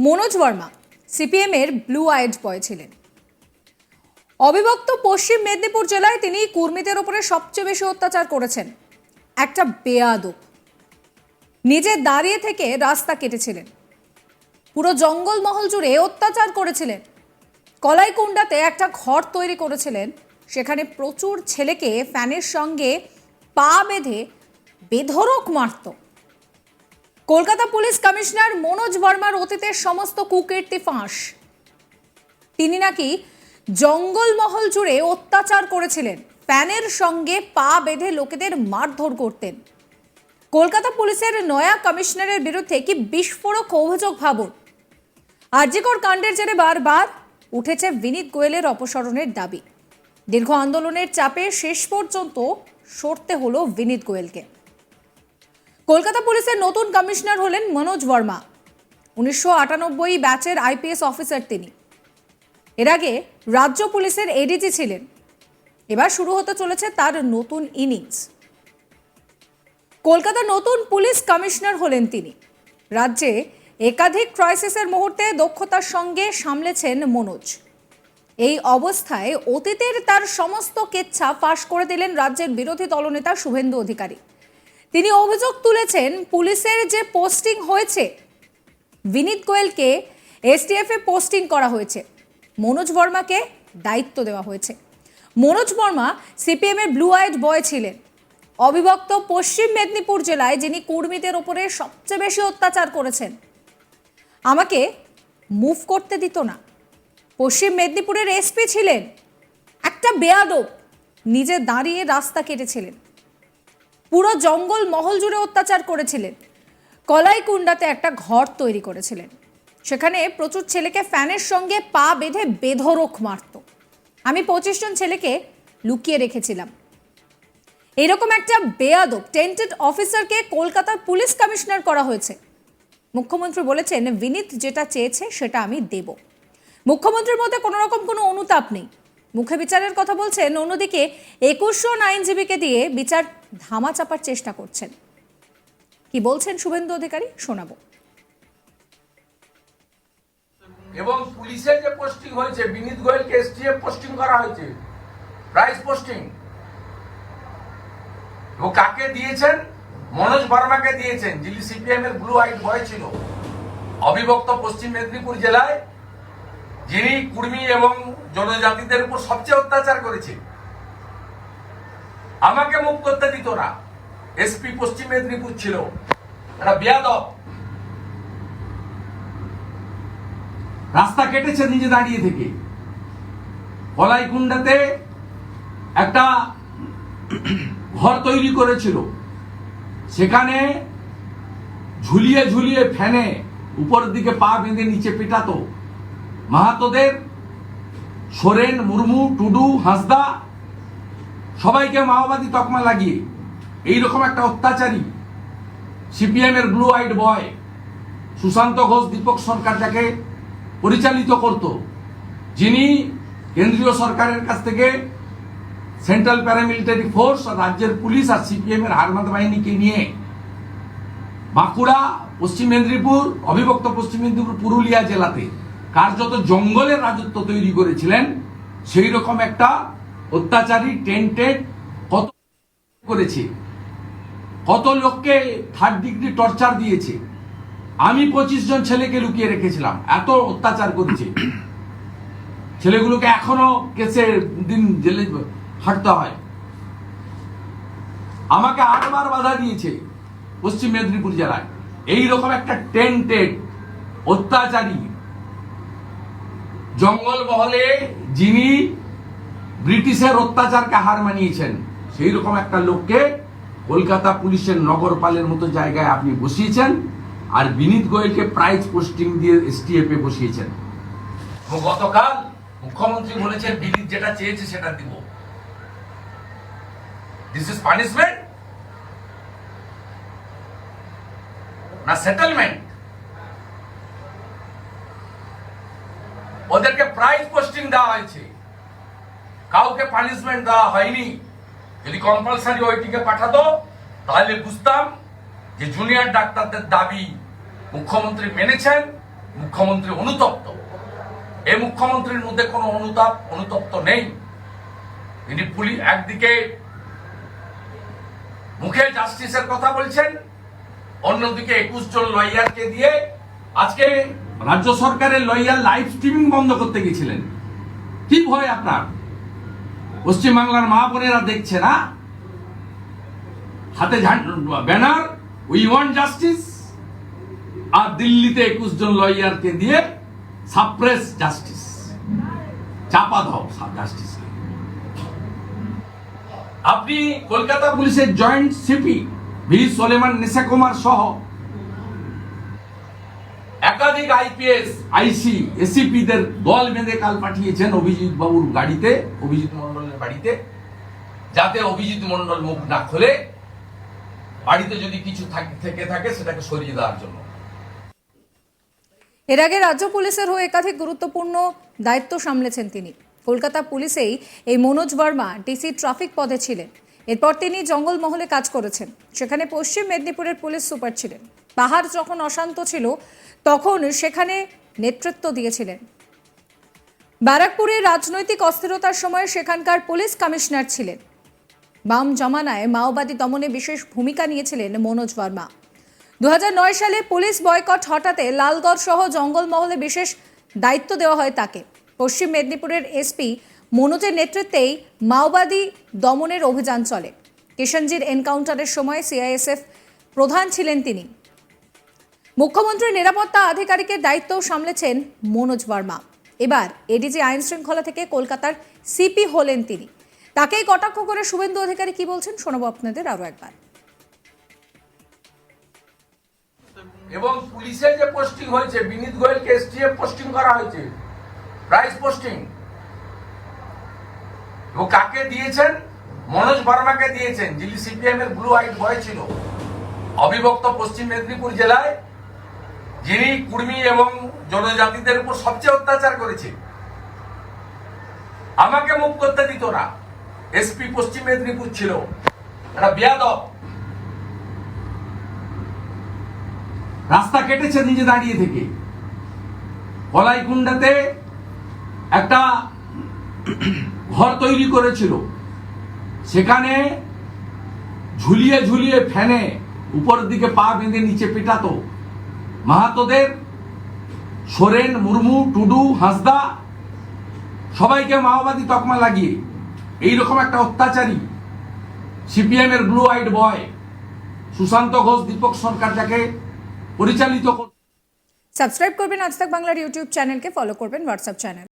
মনোজ বর্মা, সিপিএমের blue eyed boy ছিলেন। অবিভক্ত পশ্চিম মেদিনীপুর জেলায় তিনি কর্মীদের উপরে সবচেয়ে বেশি অত্যাচার করেছেন। একটা বেয়াদব। নিজে দাঁড়িয়ে থেকে রাস্তা কেটেছিলেন। পুরো জঙ্গলমহল জুড়ে অত্যাচার করেছিলেন। কলাইকুণ্ডাতে একটা ঘর তৈরি করেছিলেন। সেখানে প্রচুর ছেলেকে ফ্যানের সঙ্গে পা বেঁধে বেধরক মারত। কলকাতা পুলিশ কমিশনার মনোজ বর্মার অতীতের সমস্ত কুকীর্তি ফাঁস। তিনি নাকি জঙ্গলমহল জুড়ে অত্যাচার করেছিলেন ফ্যানের সঙ্গে পা বেঁধে লোকেদের মারধর করতেন। কলকাতা পুলিশের নয়া কমিশনারের বিরুদ্ধে কি বিস্ফোরক অভিযোগ ভাবুন? আরজিকর কাণ্ডের জেরে বারবার উঠেছে বিনীত গোয়েলের অপসারণের দাবি। দীর্ঘ আন্দোলনের চাপে শেষ পর্যন্ত সরতে হলো বিনীত গোয়েলকে। কলকাতা পুলিশের নতুন কমিশনার হলেন মনোজ বর্মা। উনিশশো আটানব্বই ব্যাচের আইপিএস অফিসার তিনি। এর আগে রাজ্য পুলিশের এডিজি ছিলেন। এবার শুরু হতে চলেছে তার নতুন ইনিংস। কলকাতার নতুন পুলিশ কমিশনার হলেন তিনি। রাজ্যে একাধিক ক্রাইসিসের মুহূর্তে দক্ষতার সঙ্গে সামলেছেন মনোজ। এই অবস্থায় অতীতের তার সমস্ত কেচ্ছা ফাঁস করে দিলেন রাজ্যের বিরোধী দলনেতা শুভেন্দু অধিকারী। তিনি অভিযোগ তুলেছেন পুলিশের যে পোস্টিং হয়েছে, বিনীত গোয়েলকে এসটিএফ পোস্টিং করা হয়েছে। মনোজ বর্মাকে দায়িত্ব দেওয়া হয়েছে। মনোজ বর্মা সিপিএম এর ব্লু আইড বয় ছিলেন। অবিভক্ত পশ্চিম মেদিনীপুর জেলায় যিনি কর্মীদের ওপরে সবচেয়ে বেশি অত্যাচার করেছেন। আমাকে মুভ করতে দিত না। পশ্চিম মেদিনীপুরের এসপি ছিলেন। একটা বেয়াদব। নিজে দাঁড়িয়ে রাস্তা কেটেছিলেন। পুরো জঙ্গল মহল জুড়ে অত্যাচার করেছিলেন। কলাইকুণ্ডাতে একটা ঘর তৈরি করেছিলেন। সেখানে প্রচুর ছেলেকে ফ্যানের সঙ্গে পা বেঁধে বেধরক মারত। আমি পঁচিশ জন ছেলেকে লুকিয়ে রেখেছিলাম। এরকম একটা বেয়াদব টেন্টেড অফিসারকে কলকাতার পুলিশ কমিশনার করা হয়েছে। মুখ্যমন্ত্রী বলেছেন, বিনীত যেটা চেয়েছে সেটা আমি দেব। মুখ্যমন্ত্রীর মধ্যে কোনো রকম কোনো অনুতাপ নেই। মুখে বিচারের কথা বলছেন, অন্যদিকে একুশ জন আইনজীবীকে দিয়ে বিচার ধামা চাপার চেষ্টা করছেন। কি বলছেন শুভেন্দু অধিকারী? শোনাবো। এবং পুলিশের যে পোস্টিং হয়েছে, বিনীত গোয়েলকে এসটিএফ পোস্টিং করা হয়েছে প্রাইস পোস্টিং। ও কাকে দিয়েছেন? মনোজ বর্মাকে দিয়েছেন, যিনি সিপিএম এর ব্লু আইট বয় ছিল। অবিভক্ত পশ্চিম মেদিনীপুর জেলায় যিনি কুর্মী এবং জনজাতিদের উপর সবচেয়ে অত্যাচার করেছে আমাকে মুখ করতে দিত না। এসপি পশ্চিম মেদিনীপুর ছিল। একটা রাস্তা কেটেছে নিজে দাঁড়িয়ে থেকে। কলাইকুণ্ডাতে একটা ঘর তৈরি করেছিল। সেখানে ঝুলিয়ে ঝুলিয়ে ফ্যানে উপরের দিকে পা বেঁধে নিচে পেটাতো। মাহাতোদের, সোরেন, মুর্মু, টুডু, হাসদা, সবাইকে মাওবাদী তকমা লাগিয়ে, এইরকম একটা অত্যাচারী সিপিএম এর blue eyed boy Sushanta Ghosh, Dipak Sarkar যাকে পরিচালিত করত, যিনি কেন্দ্রীয় সরকারের কাছ থেকে সেন্ট্রাল প্যারামিলিটারি ফোর্স রাজ্যের পুলিশ আর সিপিএম এর হারমাদ বাহিনীকে নিয়ে বাঁকুড়া, পশ্চিম মেদিনীপুর, অবিভক্ত পশ্চিম মেদিনীপুর, পুরুলিয়া জেলাতে কার্যত জঙ্গলের রাজত্ব তৈরি করেছিলেন, সেই রকম একটা অত্যাচারী টেন্টেড কত করেছে। কত লোককে থার্ড ডিগ্রি টর্চার দিয়েছে। আমি পঁচিশ জন ছেলেকে লুকিয়ে রেখেছিলাম, এত অত্যাচার করেছে। ছেলেগুলোকে এখনও কেসে দিন জেলে হাঁটতে হয়। আমাকে আটবার বাধা দিয়েছে পশ্চিম মেদিনীপুর জেলায়। এই রকম একটা টেন্টেড অত্যাচারী জঙ্গল মহলে যিনি ব্রিটিশের অত্যাচারকে হার মানিয়েছেন সেই রকম একটা লোককে কলকাতা পুলিশের নগরপালের মতো জায়গায় আপনি বসিয়েছেন আর বিনীত গোয়েলকে প্রাইজ পোস্টিং দিয়ে এসটিএফ বসিয়েছেন। গতকাল মুখ্যমন্ত্রী বলেছেন, বিনীত যেটা চেয়েছে সেটা দিব। দিস ইজ পানিশমেন্ট না সেটেলমেন্ট ওদেরকে প্রাইজ পোস্টিং দেওয়া হয়েছে। কাউকে পানিশমেন্ট দেওয়া হয়নি। যদি কম্পালসারি ওইটিকে পাঠাতো, তাহলে বুঝতাম যে জুনিয়র ডাক্তারদের দাবি মুখ্যমন্ত্রী মেনেছেন, মুখ্যমন্ত্রী অনুতপ্ত। এই মুখ্যমন্ত্রীর মধ্যে কোনো অনুতাপ, অনুতপ্ত নেই। তিনি পুলিশ একদিকে মুখে জাস্টিসের কথা বলছেন, অন্যদিকে একুশ জন লয়ারকে দিয়ে আজকে রাজ্য সরকারের লয়ার লাইভ স্ট্রিমিং বন্ধ করতে গেছিলেন। কি ভয় আপনার? পশ্চিমবাংলার মা বোনেরা দেখছে না? হাতে ব্যানার উই ওয়ান্ট জাস্টিস আর দিল্লিতে একুশ জন লয়ারকে দিয়ে সাপ্রেস জাস্টিস চাপা দাও জাস্টিস আপনি কলকাতা পুলিশের joint CP V. Solomon Nisha Kumar সহ একাধিক আইপিএস আইসি এসিপি দের দল বেঁধে কাল পাঠিয়েছেন অভিজিৎ বাবুর গাড়িতে অভিজিৎ মন্ডলের বাড়িতে যাতে অভিজিৎ মন্ডল মুখ না খোলে। বাড়িতে যদি কিছু থেকে থাকে সেটাকে সরিয়ে দেওয়ার জন্য। এর আগে রাজ্য পুলিশের হয়ে একাধিক গুরুত্বপূর্ণ দায়িত্ব সামলেছেন তিনি। কলকাতা পুলিশেই এই মনোজ বর্মা ডিসি ট্রাফিক পদে ছিলেন। এরপর তিনি জঙ্গলমহলে কাজ করেছেন। সেখানে পশ্চিম মেদিনীপুরের পুলিশ সুপার ছিলেন। পাহাড় যখন অশান্ত ছিল, তখন সেখানে নেতৃত্ব দিয়েছিলেন। ব্যারাকপুরে রাজনৈতিক অস্থিরতার সময় সেখানকার পুলিশ কমিশনার ছিলেন। বাম জমানায় মাওবাদী দমনে বিশেষ ভূমিকা নিয়েছিলেন মনোজ বর্মা। দু হাজার নয় সালে পুলিশ বয়কট হঠাতে লালগড় সহ জঙ্গলমহলে বিশেষ দায়িত্ব দেওয়া হয় তাকে। পশ্চিম মেদিনীপুরের এসপি মনোজের নেতৃত্বেই মাওবাদী দমনের অভিযান চলে। কিষণজির এনকাউন্টারের সময় সিআইএসএফ প্রধান ছিলেন তিনি। মুখ্যমন্ত্রীর নিরাপত্তা আধিকারিকের দায়িত্ব সামলেছেন মনোজ বর্মা। এবার এডিজি আইন শৃঙ্খলা থেকে কলকাতার সিপি হলেন তিনি। তাকেই কটাক্ষ করে শুভেন্দু অধিকারী কি বলছেন শোনাবো আপনাদের আরও একবার। এবং পুলিশে যে পোস্টিং হয়েছে, বিনীত গোয়েলকে এসটিএফ পোস্টিং করা হয়েছে প্রাইস পোস্টিং। ও কাকে দিয়েছেন? মনোজ বর্মাকে দিয়েছেন, যিনি সিপিএম এর ব্লু হোয়াইট বয় ছিল। অবিভক্ত পশ্চিম মেদিনীপুর জেলায় যিনি কুর্মী এবং জনজাতিদের উপর সবচেয়ে অত্যাচার করেছে। আমাকে মুখ করতে দিত না। এসপি পশ্চিম মেদিনীপুর ছিল। একটা বেয়াদব। রাস্তা কেটেছে নিজে দাঁড়িয়ে থেকে। কলাইকুণ্ডাতে একটা ঘর তৈরি করেছিল। সেখানে ঝুলিয়ে ঝুলিয়ে ফ্যানে উপরের দিকে পা বেঁধে নিচে পেটাতো। মাহাতোদের, সোরেন, মুর্মু, টুডু, হাসদা, সবাইকে মাওবাদী তকমা লাগিয়ে, এইরকম একটা অত্যাচারী সিপিএম এর blue eyed boy Sushanta Ghosh, Dipak Sarkar যাকে পরিচালিত কর সাবস্ক্রাইব করবেন আজ বাংলার ইউটিউব চ্যানেলকে, ফলো করবেন হোয়াটসঅ্যাপ চ্যানেল।